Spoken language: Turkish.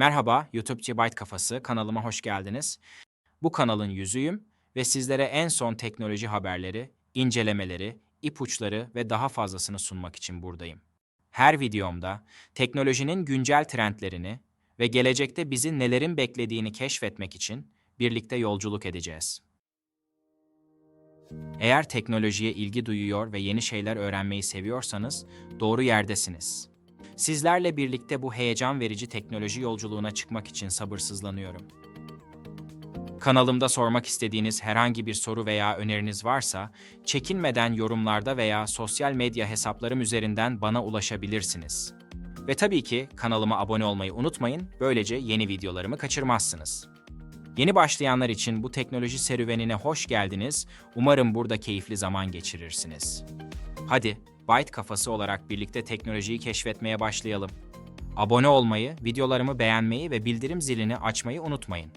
Merhaba, YouTube'ci Byte Kafası kanalıma hoş geldiniz. Bu kanalın yüzüyüm ve sizlere en son teknoloji haberleri, incelemeleri, ipuçları ve daha fazlasını sunmak için buradayım. Her videomda teknolojinin güncel trendlerini ve gelecekte bizi nelerin beklediğini keşfetmek için birlikte yolculuk edeceğiz. Eğer teknolojiye ilgi duyuyor ve yeni şeyler öğrenmeyi seviyorsanız doğru yerdesiniz. Sizlerle birlikte bu heyecan verici teknoloji yolculuğuna çıkmak için sabırsızlanıyorum. Kanalımda sormak istediğiniz herhangi bir soru veya öneriniz varsa, çekinmeden yorumlarda veya sosyal medya hesaplarım üzerinden bana ulaşabilirsiniz. Ve tabii ki kanalıma abone olmayı unutmayın, böylece yeni videolarımı kaçırmazsınız. Yeni başlayanlar için bu teknoloji serüvenine hoş geldiniz. Umarım burada keyifli zaman geçirirsiniz. Hadi, Byte kafası olarak birlikte teknolojiyi keşfetmeye başlayalım. Abone olmayı, videolarımı beğenmeyi ve bildirim zilini açmayı unutmayın.